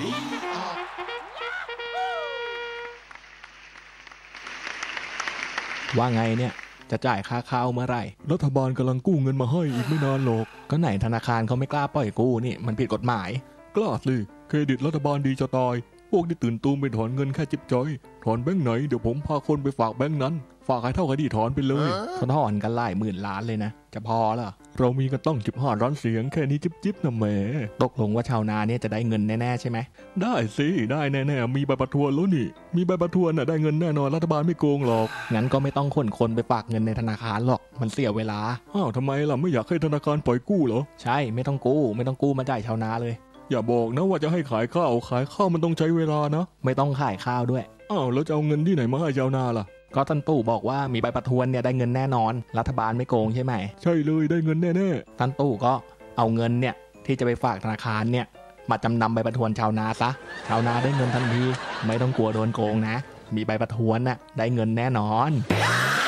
ดีออกว่าไงเนี่ย จะจ่ายค่าข้าวเมื่อไหร่ รัฐบาลกำลังกู้เงินมาให้อีกไม่นานหรอก ก็ไหนธนาคารเขาไม่กล้าปล่อยกู้นี่ มันผิดกฎหมาย กล้าสิเครดิตรัฐบาลดีจะตาย พวกที่ตื่นตูมไปถอนเงินแค่จิบจอย ถอนแบงค์ไหนเดี๋ยวผมพาคนไปฝากแบงค์นั้น ฝากให้เท่ากับที่ถอนไปเลยเขาถอนกันหลายหมื่นล้านเลยนะ จะพอเหรอเรามีกันต้องจิบห้าร้านเสียงแค่นี้จิบจิบนะแหมตกลงว่าชาวนาเนี่ยจะได้เงินแน่ๆใช่ไหมได้สิได้แน่ๆมีใบประทวนแล้วนี่ มีใบประทวนน่ะได้เงินแน่นอนรัฐบาลไม่โกงหรอกงั้นก็ไม่ต้องขนคนไปฝากเงินในธนาคารหรอกมันเสียเวลาอ้าวทำไมล่ะไม่อยากให้ธนาคารปล่อยกู้เหรอใช่ไม่ต้องกู้ ไม่ต้องกู้มาจ่ายชาวนาเลย อย่าบอกนะว่าจะให้ขายข้าวขายข้าวมันต้องใช้เวลานะ ไม่ต้องขายข้าวด้วยอ้าวแล้วจะเอาเงินที่ไหนมาให้ชาวนาล่ะ ก็ท่านตู่บอกว่ามีใบประทวนเนี่ยได้เงินแน่นอน รัฐบาลไม่โกงใช่ไหม ใช่เลยได้เงินแน่ท่านตู่ก็เอาเงินเนี่ยที่จะไปฝากธนาคารเนี่ยมาจำนำใบประทวนชาวนาซะชาวนาได้เงินทันทีไม่ต้องกลัวโดนโกงนะ มีใบประทวนน่ะได้เงินแน่นอนๆ